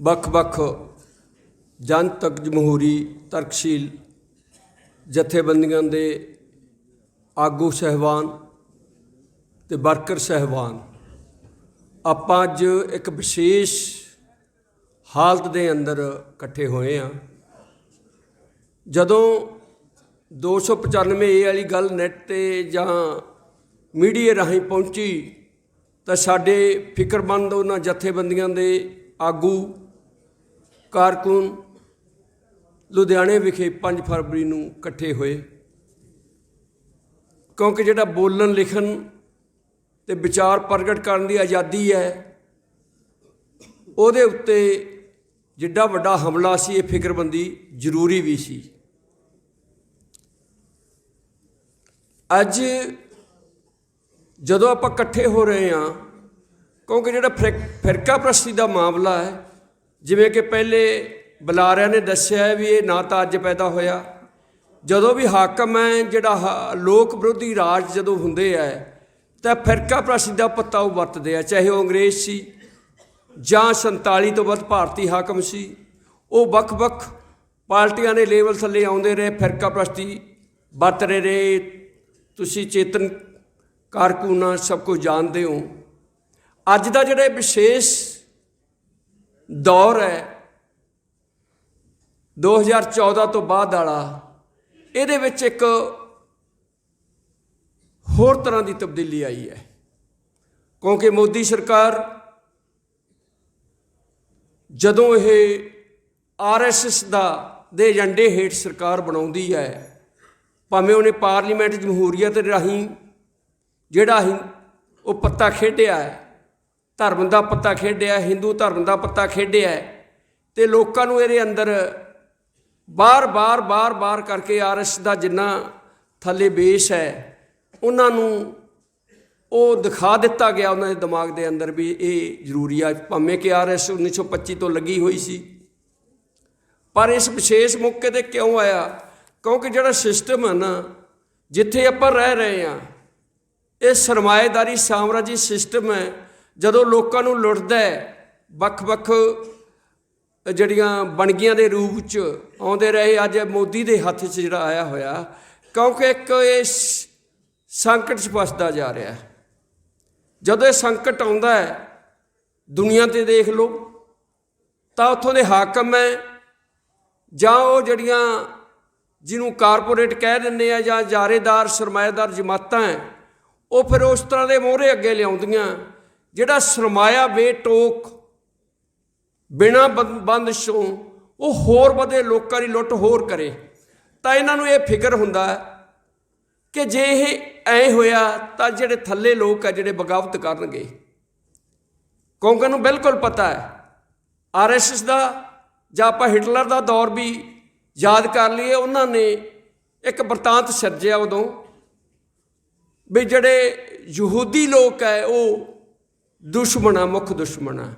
ਵੱਖ-ਵੱਖ ਜਨਤਕ ਜਮਹੂਰੀ ਤਰਕਸ਼ੀਲ ਜਥੇਬੰਦੀਆਂ ਦੇ ਆਗੂ ਸਹਿਬਾਨ ਤੇ ਵਰਕਰ ਸਹਿਬਾਨ, ਆਪਾਂ ਅੱਜ ਇੱਕ ਵਿਸ਼ੇਸ਼ ਹਾਲਤ ਦੇ ਅੰਦਰ ਇਕੱਠੇ ਹੋਏ ਆ ਜਦੋਂ 295 ਏ ਵਾਲੀ ਗੱਲ ਨੈਟ ਤੇ ਜਾਂ ਮੀਡੀਆ ਰਾਹੀਂ ਪਹੁੰਚੀ ਤਾਂ ਸਾਡੇ ਫਿਕਰਮੰਦ ਉਹਨਾਂ ਜਥੇਬੰਦੀਆਂ ਦੇ ਆਗੂ ਕਾਰਕੁਨ ਲੁਧਿਆਣੇ ਵਿਖੇ 5 ਫਰਵਰੀ ਨੂੰ ਇਕੱਠੇ ਹੋਏ। ਕਿਉਂਕਿ ਜਿਹੜਾ ਬੋਲਣ, ਲਿਖਣ ਤੇ ਵਿਚਾਰ ਪ੍ਰਗਟ ਕਰਨ ਦੀ ਆਜ਼ਾਦੀ ਹੈ, ਉਹਦੇ ਉੱਤੇ ਜਿੱਡਾ ਵੱਡਾ ਹਮਲਾ ਸੀ, ਇਹ ਫਿਕਰਬੰਦੀ ਜ਼ਰੂਰੀ ਵੀ ਸੀ। ਅੱਜ ਜਦੋਂ ਆਪਾਂ ਇਕੱਠੇ ਹੋ ਰਹੇ ਹਾਂ, ਕਿਉਂਕਿ ਜਿਹੜਾ ਫਿਰ- ਫਿਰਕਾ ਪ੍ਰਸਤੀ ਦਾ ਮਾਮਲਾ ਹੈ ਜਿਵੇਂ ਕਿ ਪਹਿਲੇ ਬੁਲਾਰਿਆਂ ਨੇ ਦੱਸਿਆ ਵੀ ਇਹ ਨਾ ਤਾਂ ਅੱਜ ਪੈਦਾ ਹੋਇਆ। ਜਦੋਂ ਵੀ ਹਾਕਮ ਹੈ, ਜਿਹੜਾ ਹ- ਲੋਕ ਵਿਰੋਧੀ ਰਾਜ ਜਦੋਂ ਹੁੰਦੇ ਹੈ ਤਾਂ ਫਿਰਕਾ ਪ੍ਰਸਤੀ ਦਾ ਪੱਤਾ ਉਹ ਵਰਤਦੇ ਆ। ਚਾਹੇ ਉਹ ਅੰਗਰੇਜ਼ ਸੀ ਜਾਂ 47 ਤੋਂ ਵੱਧ ਭਾਰਤੀ ਹਾਕਮ ਸੀ, ਉਹ ਵੱਖ-ਵੱਖ ਪਾਰਟੀਆਂ ਦੇ ਲੈਵਲ ਥੱਲੇ ਆਉਂਦੇ ਰਹੇ ਫਿਰਕਾ ਪ੍ਰਸਤੀ ਵਰਤ ਰਹੇ ਰਹੇ। ਤੁਸੀਂ ਚੇਤਨ ਕਾਰਕੁਨਾਂ ਸਭ ਕੁਝ ਜਾਣਦੇ ਹੋ। ਅੱਜ ਦਾ ਜਿਹੜਾ ਵਿਸ਼ੇਸ਼ ਦੌਰ ਹੈ। 2014 ਤੋਂ ਬਾਅਦ ਵਾਲਾ, ਇਹਦੇ ਵਿੱਚ ਇੱਕ ਹੋਰ ਤਰ੍ਹਾਂ ਦੀ ਤਬਦੀਲੀ ਆਈ ਹੈ। ਕਿਉਂਕਿ ਮੋਦੀ ਸਰਕਾਰ ਜਦੋਂ ਇਹ ਆਰਐਸਐਸ ਦਾ ਦੇ ਏਜੰਡੇ ਹੇਠ ਸਰਕਾਰ ਬਣਾਉਂਦੀ ਹੈ, ਭਾਵੇਂ ਉਹਨੇ ਪਾਰਲੀਮੈਂਟ ਜਮਹੂਰੀਅਤ ਰਾਹੀਂ ਜਿਹੜਾ ਹੀ ਉਹ ਪੱਤਾ ਖੇਡਿਆ ਹੈ ਧਰਮ ਦਾ ਪੱਤਾ ਖੇਡਿਆ ਹਿੰਦੂ ਧਰਮ ਦਾ ਪੱਤਾ ਖੇਡਿਆ ਹੈ, ਤੇ ਲੋਕਾਂ ਨੂੰ ਇਹਦੇ ਅੰਦਰ ਬਾਰ-ਬਾਰ ਬਾਰ-ਬਾਰ ਕਰਕੇ ਆਰਐਸ ਦਾ ਜਿੰਨਾ ਥੱਲੇ ਬੇਸ ਹੈ ਉਹਨਾਂ ਨੂੰ ਉਹ ਦਿਖਾ ਦਿੱਤਾ ਗਿਆ ਉਹਨਾਂ ਦੇ ਦਿਮਾਗ ਦੇ ਅੰਦਰ ਵੀ ਇਹ ਜ਼ਰੂਰੀ ਆ ਭਾਵੇਂ ਕਿ ਆਰਐਸ 1925 ਤੋਂ ਲੱਗੀ ਹੋਈ ਸੀ। ਪਰ ਇਸ ਵਿਸ਼ੇਸ਼ ਮੌਕੇ ਤੇ ਕਿਉਂ ਆਇਆ? ਕਿਉਂਕਿ ਜਿਹੜਾ ਸਿਸਟਮ ਹੈ ਨਾ ਜਿੱਥੇ ਆਪਾਂ ਰਹਿ ਰਹੇ ਆ ਇਹ ਸਰਮਾਏਦਾਰੀ ਸਾਮਰਾਜੀ ਸਿਸਟਮ ਹੈ। ਜਦੋਂ ਲੋਕਾਂ ਨੂੰ ਲੁੱਟਦਾ ਵੱਖ-ਵੱਖ ਜਿਹੜੀਆਂ ਬਣਗੀਆਂ ਦੇ ਰੂਪ ਚ ਆਉਂਦੇ ਰਹੇ, ਅੱਜ ਮੋਦੀ ਦੇ ਹੱਥ 'ਚ ਜਿਹੜਾ ਆਇਆ ਹੋਇਆ, ਕਿਉਂਕਿ ਇੱਕ ਇਹ ਸ- ਸੰਕਟ 'ਚ ਫਸਦਾ ਜਾ ਰਿਹਾ ਹੈ। ਜਦੋਂ ਇਹ ਸੰਕਟ ਆਉਂਦਾ ਹੈ, ਦੁਨੀਆ ਤੇ ਦੇਖ ਲਓ, ਤਾਂ ਉੱਥੋਂ ਦੇ ਹਾਕਮ ਹੈ, ਜਾਂ ਉਹ ਜਿਹੜੀਆਂ ਜਿਹਨੂੰ ਕਾਰਪੋਰੇਟ ਕਹਿ ਦਿੰਦੇ ਆ, ਜਾਂ ਜਾਰੇਦਾਰ, ਸਰਮਾਏਦਾਰ ਜਮਾਤਾਂ ਹੈ, ਉਹ ਫਿਰ ਉਸ ਤਰ੍ਹਾਂ ਦੇ ਮੋਹਰੇ ਅੱਗੇ ਲਿਆਉਂਦੀਆਂ। ਜਿਹੜਾ ਸਰਮਾਇਆ ਬੇਟੋਕ ਬਿਨਾ ਬੰਦਸ਼ੋਂ ਉਹ ਹੋਰ ਵਧੇ, ਲੋਕਾਂ ਦੀ ਲੁੱਟ ਹੋਰ ਕਰੇ। ਤਾਂ ਇਹਨਾਂ ਨੂੰ ਇਹ ਫਿਕਰ ਹੁੰਦਾ ਕਿ ਜੇ ਇਹ ਐ ਹੋਇਆ ਤਾਂ ਜਿਹੜੇ ਥੱਲੇ ਲੋਕ ਆ, ਜਿਹੜੇ ਬਗਾਵਤ ਕਰਨਗੇ। ਕਿਉਂਕਿ ਨੂੰ ਬਿਲਕੁਲ ਪਤਾ ਹੈ ਆਰਐਸਐਸ ਦਾ ਜਾਂ ਆਪਾਂ ਹਿਟਲਰ ਦਾ ਦੌਰ ਵੀ ਯਾਦ ਕਰ ਲਈਏ, ਉਹਨਾਂ ਨੇ ਇੱਕ ਵਰਤਾਂਤ ਸਿਰਜਿਆ ਉਦੋਂ ਵੀ ਜਿਹੜੇ ਯਹੂਦੀ ਲੋਕ ਹੈ, ਉਹ ਦੁਸ਼ਮਣ ਆ ਮੁੱਖ ਦੁਸ਼ਮਣ। ਆ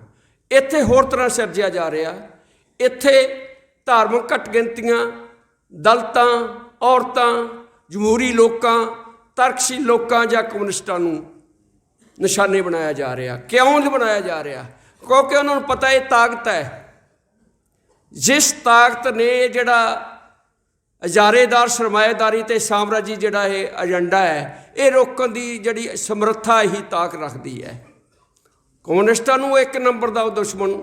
ਇੱਥੇ ਹੋਰ ਤਰ੍ਹਾਂ ਸਿਰਜਿਆ ਜਾ ਰਿਹਾ। ਇੱਥੇ ਧਾਰਮਿਕ ਘੱਟ ਗਿਣਤੀਆਂ ਦਲਤਾਂ, ਔਰਤਾਂ, ਜਮਹੂਰੀ ਲੋਕਾਂ, ਤਰਕਸ਼ੀਲ ਲੋਕਾਂ ਜਾਂ ਕਮਿਊਨਿਸਟਾਂ ਨੂੰ ਨਿਸ਼ਾਨੇ ਬਣਾਇਆ ਜਾ ਰਿਹਾ। ਕਿਉਂ ਨਹੀਂ ਬਣਾਇਆ ਜਾ ਰਿਹਾ? ਕਿਉਂਕਿ ਉਹਨਾਂ ਨੂੰ ਪਤਾ ਇਹ ਤਾਕਤ ਹੈ। ਜਿਸ ਤਾਕਤ ਨੇ ਜਿਹੜਾ ਹਜ਼ਾਰੇਦਾਰ ਸਰਮਾਏਦਾਰੀ ਤੇ ਸਾਮਰਾਜੀ ਜਿਹੜਾ ਇਹ ਏਜੰਡਾ ਹੈ, ਇਹ ਰੋਕਣ ਦੀ ਜਿਹੜੀ ਸਮਰੱਥਾ ਹੀ ਤਾਕ ਰੱਖਦੀ ਹੈ। ਕਮਿਊਨਿਸਟਾਂ ਨੂੰ ਇੱਕ ਨੰਬਰ ਦਾ ਉਹ ਦੁਸ਼ਮਣ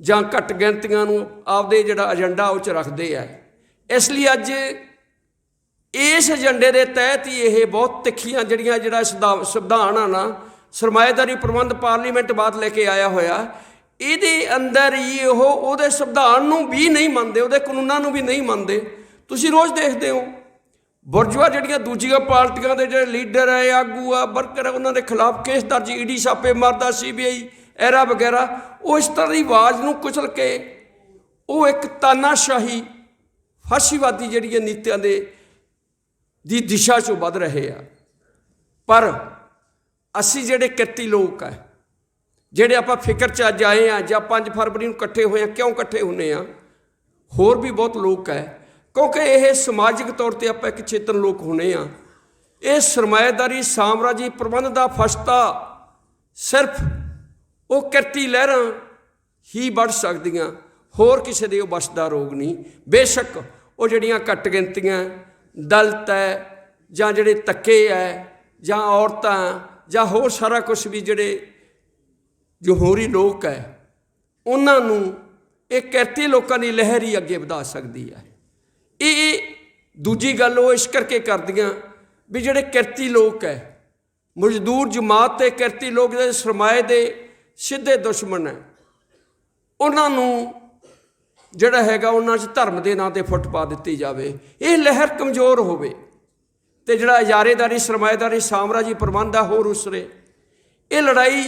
ਜਾਂ ਘੱਟ ਗਿਣਤੀਆਂ ਨੂੰ ਆਪਦੇ ਜਿਹੜਾ ਏਜੰਡਾ ਉਹ ਚ ਰੱਖਦੇ ਆ। ਇਸ ਲਈ ਅੱਜ ਇਸ ਏਜੰਡੇ ਦੇ ਤਹਿਤ ਹੀ ਇਹ ਬਹੁਤ ਤਿੱਖੀਆਂ ਜਿਹੜੀਆਂ ਜਿਹੜਾ ਸੰਵਿਧਾ- ਸੰਵਿਧਾਨ ਆ ਨਾ, ਸਰਮਾਏਦਾਰੀ ਪ੍ਰਬੰਧ ਪਾਰਲੀਮੈਂਟ ਬਾਅਦ ਲੈ ਕੇ ਆਇਆ ਹੋਇਆ, ਇਹਦੇ ਅੰਦਰ ਹੀ ਉਹ ਉਹਦੇ ਸੰਵਿਧਾਨ ਨੂੰ ਵੀ ਨਹੀਂ ਮੰਨਦੇ, ਉਹਦੇ ਕਾਨੂੰਨਾਂ ਨੂੰ ਵੀ ਨਹੀਂ ਮੰਨਦੇ। ਤੁਸੀਂ ਰੋਜ਼ ਦੇਖਦੇ ਹੋ ਬੁਰਜਵਾ ਜਿਹੜੀਆਂ ਦੂਜੀਆਂ ਪਾਰਟੀਆਂ ਦੇ ਜਿਹੜੇ ਲੀਡਰ ਹੈ ਆਗੂ ਆ, ਵਰਕਰ ਹੈ ਉਹਨਾਂ ਦੇ ਖਿਲਾਫ ਕੇਸ ਦਰਜ, ਈਡੀ ਛਾਪੇ ਮਾਰਦਾ ਸੀਬੀਆਈ ਐਰਾ ਵਗੈਰਾ। ਉਹ ਇਸ ਤਰ੍ਹਾਂ ਦੀ ਆਵਾਜ਼ ਨੂੰ ਕੁਚਲ ਕੇ ਉਹ ਇੱਕ ਤਾਨਾਸ਼ਾਹੀ ਫਾਸ਼ੀਵਾਦੀ ਜਿਹੜੀਆਂ ਨੀਤੀਆਂ ਦੇ ਦੀ ਦਿਸ਼ਾ 'ਚੋਂ ਵੱਧ ਰਹੇ ਆ। ਪਰ ਅਸੀਂ ਜਿਹੜੇ ਕਿਰਤੀ ਲੋਕ ਆ, ਜਿਹੜੇ ਆਪਾਂ ਫਿਕਰ 'ਚ ਅੱਜ ਆਏ ਆ, ਜਾਂ 5 ਫਰਵਰੀ ਨੂੰ ਇਕੱਠੇ ਹੋਏ ਆ, ਕਿਉਂ ਇਕੱਠੇ ਹੁੰਨੇ ਆ, ਹੋਰ ਵੀ ਬਹੁਤ ਲੋਕ ਹੈ ਕਿਉਂਕਿ ਇਹ ਸਮਾਜਿਕ ਤੌਰ ਤੇ ਆਪਾਂ ਇੱਕ ਚੇਤਨ ਲੋਕ ਹੋਣੇ ਆ। ਇਹ ਸਰਮਾਏਦਾਰੀ ਸਾਮਰਾਜੀ ਪ੍ਰਬੰਧ ਦਾ ਫਸਤਾ ਸਿਰਫ ਉਹ ਕਿਰਤੀ ਲਹਿਰਾਂ ਹੀ ਵੱਢ ਸਕਦੀਆਂ। ਹੋਰ ਕਿਸੇ ਦੇ ਉਹ ਵੱਸ ਰੋਗ ਨਹੀਂ। ਬੇਸ਼ੱਕ ਉਹ ਜਿਹੜੀਆਂ ਘੱਟ ਗਿਣਤੀਆਂ, ਦਲਤ ਹੈ ਜਾਂ ਜਿਹੜੇ ਤੱਕੇ ਹੈ ਜਾਂ ਔਰਤਾਂ, ਜਾਂ ਹੋਰ ਸਾਰਾ ਕੁਝ ਵੀ ਜਿਹੜੇ ਜਮਹੂਰੀ ਲੋਕ ਹੈ ਉਹਨਾਂ ਨੂੰ ਇਹ ਕਿਰਤੀ ਲੋਕਾਂ ਦੀ ਲਹਿਰ ਹੀ ਅੱਗੇ ਵਧਾ ਸਕਦੀ ਹੈ ਇਹ ਦੂਜੀ ਗੱਲ ਉਹ ਇਸ ਕਰਕੇ ਕਰਦੀਆਂ ਵੀ ਜਿਹੜੇ ਕਿਰਤੀ ਲੋਕ ਹੈ ਮਜ਼ਦੂਰ ਜਮਾਤ ਤੇ ਕਿਰਤੀ ਲੋਕ ਜਿਹੜੇ ਸਰਮਾਏ ਦੇ ਸਿੱਧੇ ਦੁਸ਼ਮਣ ਹੈ ਉਹਨਾਂ ਨੂੰ ਜਿਹੜਾ ਹੈਗਾ ਉਹਨਾਂ 'ਚ ਧਰਮ ਦੇ ਨਾਂ ਤੇ ਫੁੱਟ ਪਾ ਦਿੱਤੀ ਜਾਵੇ। ਇਹ ਲਹਿਰ ਕਮਜ਼ੋਰ ਹੋਵੇ ਤੇ ਜਿਹੜਾ ਇਜਾਰੇਦਾਰੀ ਸਰਮਾਏਦਾਰੀ, ਸਾਮਰਾਜੀ ਪ੍ਰਬੰਧ ਆ, ਹੋਰ ਉਸਰੇ ਇਹ ਲੜਾਈ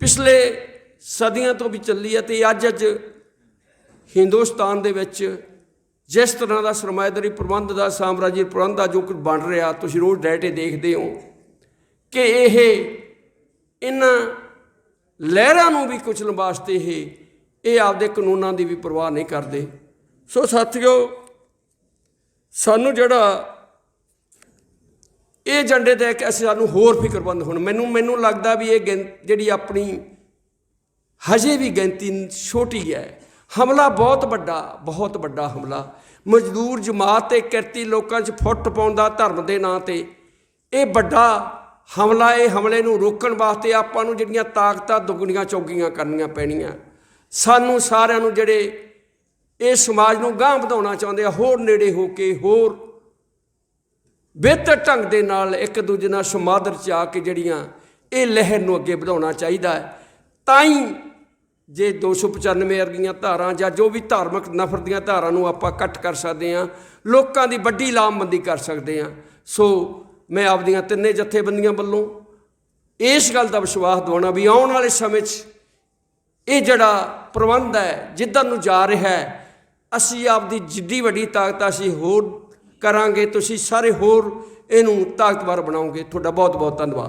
ਪਿਛਲੇ ਸਦੀਆਂ ਤੋਂ ਵੀ ਚੱਲੀ ਹੈ ਤੇ ਅੱਜ ਅੱਜ ਹਿੰਦੁਸਤਾਨ ਦੇ ਵਿੱਚ ਜਿਸ ਤਰ੍ਹਾਂ ਦਾ ਸਰਮਾਇਦਾਰੀ ਪ੍ਰਬੰਧ ਦਾ, ਸਾਮਰਾਜੀ ਪ੍ਰਬੰਧ ਦਾ ਜੋ ਕੁਝ ਬਣ ਰਿਹਾ, ਤੁਸੀਂ ਰੋਜ਼ ਡੈਟੇ ਦੇਖਦੇ ਹੋ ਕਿ ਇਹ ਇਹਨਾਂ ਲਹਿਰਾਂ ਨੂੰ ਵੀ ਕੁਚਲਣ ਵਾਸਤੇ ਇਹ ਇਹ ਆਪਦੇ ਕਾਨੂੰਨਾਂ ਦੀ ਵੀ ਪਰਵਾਹ ਨਹੀਂ ਕਰਦੇ। ਸੋ ਸਾਥੀਓ, ਸਾਨੂੰ ਜਿਹੜਾ ਇਹ ਏਜੰਡੇ ਤੇ ਕਿ ਅਸੀਂ ਸਾਨੂੰ ਹੋਰ ਫਿਕਰਮੰਦ ਹੋਣ ਮੈਨੂੰ ਮੈਨੂੰ ਲੱਗਦਾ ਵੀ ਇਹ ਗਿਣ- ਜਿਹੜੀ ਆਪਣੀ ਹਜੇ ਵੀ ਗਿਣਤੀ ਛੋਟੀ ਹੈ ਹਮਲਾ ਬਹੁਤ ਵੱਡਾ ਬਹੁਤ ਵੱਡਾ ਹਮਲਾ। ਮਜ਼ਦੂਰ ਜਮਾਤ ਤੇ ਕਿਰਤੀ ਲੋਕਾਂ 'ਚ ਫੁੱਟ ਪਾਉਂਦਾ ਧਰਮ ਦੇ ਨਾਂ ਤੇ ਇਹ ਵੱਡਾ ਹਮਲਾ, ਇਹ ਹਮਲੇ ਨੂੰ ਰੋਕਣ ਵਾਸਤੇ ਆਪਾਂ ਨੂੰ ਜਿਹੜੀਆਂ ਤਾਕਤਾਂ ਦੁੱਗਣੀਆਂ ਚੌਗੀਆਂ ਕਰਨੀਆਂ ਪੈਣੀਆਂ। ਸਾਨੂੰ ਸਾਰਿਆਂ ਨੂੰ ਜਿਹੜੇ ਇਹ ਸਮਾਜ ਨੂੰ ਗਾਂਹ ਵਧਾਉਣਾ ਚਾਹੁੰਦੇ ਆ, ਹੋਰ ਨੇੜੇ ਹੋ ਕੇ, ਹੋਰ ਬਿਹਤਰ ਢੰਗ ਦੇ ਨਾਲ ਇੱਕ ਦੂਜੇ ਨਾਲ ਸਮਾਦਰ ਚ ਆ ਕੇ ਜਿਹੜੀਆਂ ਇਹ ਲਹਿਰ ਨੂੰ ਅੱਗੇ ਵਧਾਉਣਾ ਚਾਹੀਦਾ ਹੈ। ਤਾਂ ਹੀ ਜੇ 295 ਵਰਗੀਆਂ ਧਾਰਾਂ ਜਾਂ ਜੋ ਵੀ ਧਾਰਮਿਕ ਨਫ਼ਰਤ ਦੀਆਂ ਧਾਰਾਂ ਨੂੰ ਆਪਾਂ ਕੱਟ ਕਰ ਸਕਦੇ ਹਾਂ, ਲੋਕਾਂ ਦੀ ਵੱਡੀ ਲਾਮਬੰਦੀ ਕਰ ਸਕਦੇ ਹਾਂ। ਸੋ ਮੈਂ ਆਪਦੀਆਂ ਤਿੰਨੇ ਜਥੇਬੰਦੀਆਂ ਵੱਲੋਂ ਇਸ ਗੱਲ ਦਾ ਵਿਸ਼ਵਾਸ ਦਿਵਾਉਣਾ ਵੀ ਆਉਣ ਵਾਲੇ ਸਮੇਂ 'ਚ ਇਹ ਜਿਹੜਾ ਪ੍ਰਬੰਧ ਹੈ ਜਿੱਦਾਂ ਨੂੰ ਜਾ ਰਿਹਾ ਹੈ, ਅਸੀਂ ਆਪਦੀ ਜਿੱਡੀ ਵੱਡੀ ਤਾਕਤ ਅਸੀਂ ਹੋਰ ਕਰਾਂਗੇ, ਤੁਸੀਂ ਸਾਰੇ ਹੋਰ ਇਹਨੂੰ ਤਾਕਤਵਰ ਬਣਾਓਗੇ। ਤੁਹਾਡਾ ਬਹੁਤ ਬਹੁਤ ਧੰਨਵਾਦ।